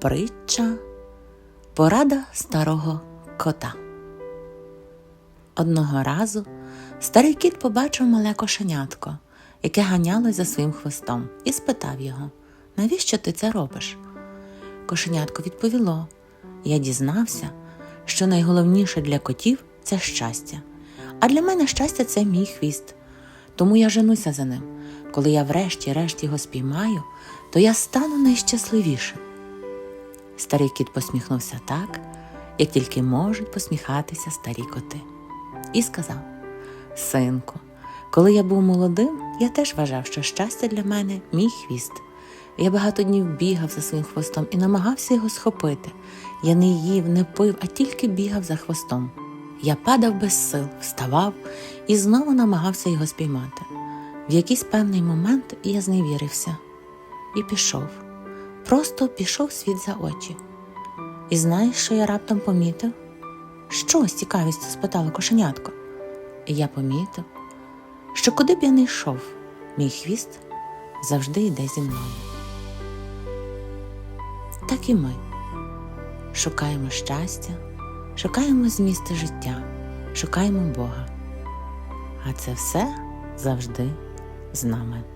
Притча Порада старого кота. Одного разу старий кіт побачив мале кошенятко, яке ганялось за своїм хвостом, і спитав його, навіщо ти це робиш? Кошенятко відповіло: Я дізнався, що найголовніше для котів це щастя. А для мене щастя це мій хвіст. Тому я женуся за ним. Коли я врешті-решт його спіймаю, то я стану найщасливішим. Старий кіт посміхнувся так, як тільки можуть посміхатися старі коти, і сказав: Синку, коли я був молодим, я теж вважав, що щастя для мене мій хвіст. Я багато днів бігав за своїм хвостом і намагався його схопити. Я не їв, не пив, а тільки бігав за хвостом. Я падав без сил, вставав і знову намагався його спіймати. В якийсь певний момент я зневірився і пішов. Просто пішов світ за очі. І знаєш, що я раптом помітив? Що з цікавістю спитала кошенятко. І я помітив, що куди б я не йшов, мій хвіст завжди йде зі мною. Так і ми шукаємо щастя, шукаємо змісти життя, шукаємо Бога. А це все завжди з нами.